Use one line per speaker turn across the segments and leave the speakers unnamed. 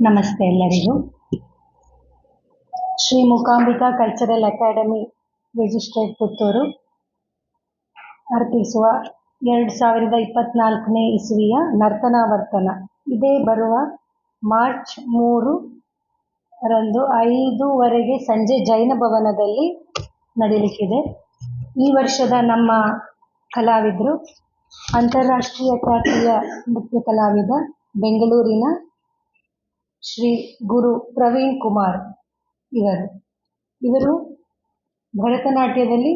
ನಮಸ್ತೆ ಎಲ್ಲರಿಗೂ. Shri Mookambika cultural academy registered Puttur. ಅರ್ಪಿಸುವ ಎರಡು ಸಾವಿರದ ಇಪ್ಪತ್ನಾಲ್ಕನೇ ಇಸವಿಯ ನರ್ತನಾವರ್ತನ. ಇದೇ ಬರುವ ಮಾರ್ಚ್ ಮೂರು ರಂದು ಐದೂವರೆಗೆ ಸಂಜೆ ಜೈನ ಭವನದಲ್ಲಿ ನಡೀಲಿಕ್ಕಿದೆ. ಈ ವರ್ಷದ ನಮ್ಮ ಕಲಾವಿದರು ಅಂತಾರಾಷ್ಟ್ರೀಯ ಖ್ಯಾತಿಯ ನೃತ್ಯ ಕಲಾವಿದ ಬೆಂಗಳೂರಿನ ಶ್ರೀ ಗುರು ಪ್ರವೀಣ್ ಕುಮಾರ್ ಇವರು. ಇವರು ಭರತನಾಟ್ಯದಲ್ಲಿ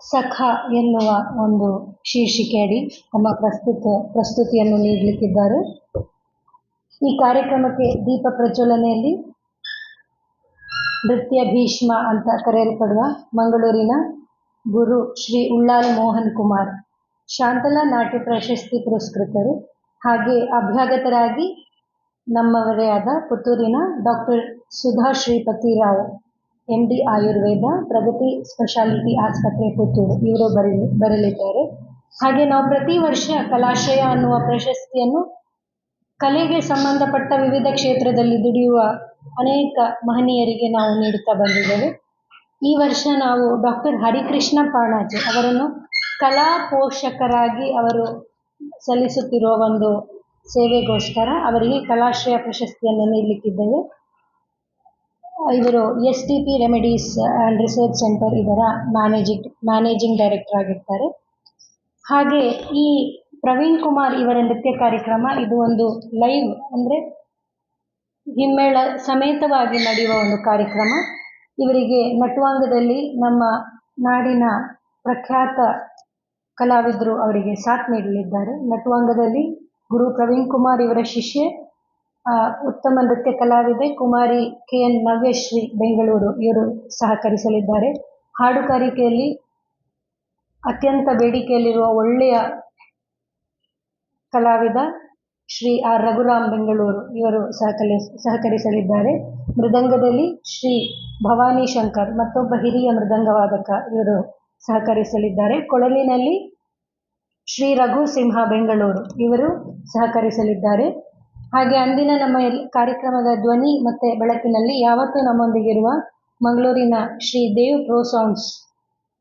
ಸಖ ಎನ್ನುವ ಒಂದು ಶೀರ್ಷಿಕೆಯಡಿ ತಮ್ಮ ಪ್ರಸ್ತುತ ಪ್ರಸ್ತುತಿಯನ್ನು ನೀಡಲಿಕ್ಕಿದ್ದಾರೆ. ಈ ಕಾರ್ಯಕ್ರಮಕ್ಕೆ ದೀಪ ಪ್ರಜ್ವಲನೆಯಲ್ಲಿ ನೃತ್ಯ ಭೀಷ್ಮ ಅಂತ ಕರೆಯಲ್ಪಡುವ ಮಂಗಳೂರಿನ ಗುರು ಶ್ರೀ ಉಳ್ಳಾಲ್ ಮೋಹನ್ ಕುಮಾರ್. ಶಾಂತಲಾ ನಾಟ್ಯ ಪ್ರಶಸ್ತಿ ಪುರಸ್ಕೃತರು. ಹಾಗೆ ಅಭ್ಯಾಗತರಾಗಿ ನಮ್ಮವರೇ ಆದ ಪುತ್ತೂರಿನ doctor Sudha Shripathi Rao M D Ayurveda, Pragathi specialty ಆಸ್ಪತ್ರೆ ಪುತ್ತೂರು. ಇವರು ಬರಲಿ ಬರಲಿದ್ದಾರೆ. ಹಾಗೆ ನಾವು ಪ್ರತಿ ವರ್ಷ ಕಲಾಶ್ರಯ ಅನ್ನುವ ಪ್ರಶಸ್ತಿಯನ್ನು ಕಲೆಗೆ ಸಂಬಂಧಪಟ್ಟ ವಿವಿಧ ಕ್ಷೇತ್ರದಲ್ಲಿ ದುಡಿಯುವ ಅನೇಕ ಮಹನೀಯರಿಗೆ ನಾವು ನೀಡುತ್ತಾ ಬಂದಿದ್ದೇವೆ. ಈ ವರ್ಷ ನಾವು ಡಾಕ್ಟರ್ ಹರಿಕೃಷ್ಣ ಪಾಣಾಜಿ ಅವರನ್ನು ಕಲಾ ಪೋಷಕರಾಗಿ ಅವರು ಸಲ್ಲಿಸುತ್ತಿರುವ ಒಂದು ಸೇವೆಗೋಸ್ಕರ ಅವರಿಗೆ ಕಲಾಶ್ರಯ ಪ್ರಶಸ್ತಿಯನ್ನು ನೀಡಲಿಕ್ಕಿದ್ದೇವೆ. ಇವರು S T P remedies and research centre ಇದರ ಮ್ಯಾನೇಜಿಂಗ್ ಮ್ಯಾನೇಜಿಂಗ್ ಡೈರೆಕ್ಟರ್ ಆಗಿರ್ತಾರೆ. ಹಾಗೆ ಈ ಪ್ರವೀಣ್ ಕುಮಾರ್ ಇವರ ನೃತ್ಯ ಕಾರ್ಯಕ್ರಮ ಇದು ಒಂದು ಲೈವ್ ಅಂದರೆ ಹಿಮ್ಮೇಳ ಸಮೇತವಾಗಿ ನಡೆಯುವ ಒಂದು ಕಾರ್ಯಕ್ರಮ. ಇವರಿಗೆ ನಟುವಾಂಗದಲ್ಲಿ ನಮ್ಮ ನಾಡಿನ ಪ್ರಖ್ಯಾತ ಕಲಾವಿದರು ಅವರಿಗೆ ಸಾಥ್ ನೀಡಲಿದ್ದಾರೆ. ನಟುವಾಂಗದಲ್ಲಿ ಗುರು ಪ್ರವೀಣ್ ಕುಮಾರ್ ಇವರ ಶಿಷ್ಯೆ ಉತ್ತಮ ನೃತ್ಯ ಕಲಾವಿದೆ ಕುಮಾರಿ ಕೆ ಎನ್ ನವ್ಯಶ್ರೀ ಬೆಂಗಳೂರು. ಇವರು ಸಹಕರಿಸಲಿದ್ದಾರೆ. ಹಾಡುಗಾರಿಕೆಯಲ್ಲಿ ಅತ್ಯಂತ ಬೇಡಿಕೆಯಲ್ಲಿರುವ ಒಳ್ಳೆಯ ಕಲಾವಿದ ಶ್ರೀ ಆರ್ ರಘುರಾಮ್ ಬೆಂಗಳೂರು. ಇವರು ಸಹಕಲಿ, ಸಹಕರಿಸಲಿದ್ದಾರೆ. ಮೃದಂಗದಲ್ಲಿ ಶ್ರೀ ಭವಾನಿ ಶಂಕರ್, ಮತ್ತೊಬ್ಬ ಹಿರಿಯ ಮೃದಂಗವಾದಕ ಇವರು ಸಹಕರಿಸಲಿದ್ದಾರೆ. ಕೊಳಲಿನಲ್ಲಿ ಶ್ರೀ ರಘು ಸಿಂಹ ಬೆಂಗಳೂರು ಇವರು ಸಹಕರಿಸಲಿದ್ದಾರೆ. ಹಾಗೆ ಅಂದಿನ ನಮ್ಮ ಕಾರ್ಯಕ್ರಮದ ಧ್ವನಿ ಮತ್ತು ಬೆಳಕಿನಲ್ಲಿ ಯಾವತ್ತೂ ನಮ್ಮೊಂದಿಗಿರುವ ಮಂಗಳೂರಿನ ಶ್ರೀ ದೇವ್ ಪ್ರೋ ಸೌಂಡ್ಸ್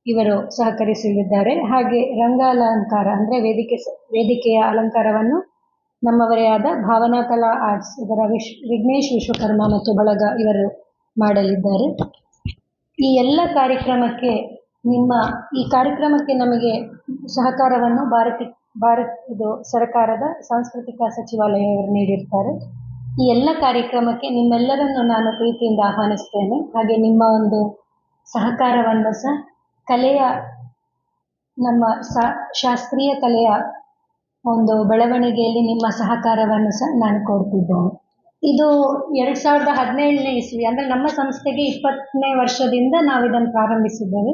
ಇವರು ಸಹಕರಿಸಲಿದ್ದಾರೆ. ಹಾಗೆ ರಂಗಾಲಂಕಾರ ಅಂದರೆ ವೇದಿಕೆ ವೇದಿಕೆಯ ಅಲಂಕಾರವನ್ನು ನಮ್ಮವರೇ ಆದ ಭಾವನಾ ಕಲಾ ಆರ್ಟ್ಸ್ ಇದರ ವಿಶ್, ವಿಘ್ನೇಶ್ ವಿಶ್ವಕರ್ಮ ಮತ್ತು ಬಳಗ ಇವರು ಮಾಡಲಿದ್ದಾರೆ. ಈ ಎಲ್ಲ ಕಾರ್ಯಕ್ರಮಕ್ಕೆ ನಿಮ್ಮ ಈ ಕಾರ್ಯಕ್ರಮಕ್ಕೆ ನಮಗೆ ಸಹಕಾರವನ್ನು ಭಾರತ, ಭಾರತ್ ಇದು ಸರ್ಕಾರದ ಸಾಂಸ್ಕೃತಿಕ ಸಚಿವಾಲಯವರು ನೀಡಿರ್ತಾರೆ. ಈ ಎಲ್ಲ ಕಾರ್ಯಕ್ರಮಕ್ಕೆ ನಿಮ್ಮೆಲ್ಲರನ್ನು ನಾನು ಪ್ರೀತಿಯಿಂದ ಆಹ್ವಾನಿಸ್ತೇನೆ. ಹಾಗೆ ನಿಮ್ಮ ಒಂದು ಸಹಕಾರವನ್ನು ಸಹ ಕಲೆಯ ನಮ್ಮ ಶಾಸ್ತ್ರೀಯ ಕಲೆಯ ಒಂದು ಬೆಳವಣಿಗೆಯಲ್ಲಿ ನಿಮ್ಮ ಸಹಕಾರವನ್ನು ಸಹ ನಾನು ಕೊಡ್ತಿದ್ದೇನೆ. ಇದು ಎರಡು ಸಾವಿರದ ಹದಿನೇಳನೇ ಇಸ್ವಿ, ಅಂದರೆ ನಮ್ಮ ಸಂಸ್ಥೆಗೆ ಇಪ್ಪತ್ತನೇ ವರ್ಷದಿಂದ ನಾವು ಇದನ್ನು ಪ್ರಾರಂಭಿಸಿದ್ದೇವೆ.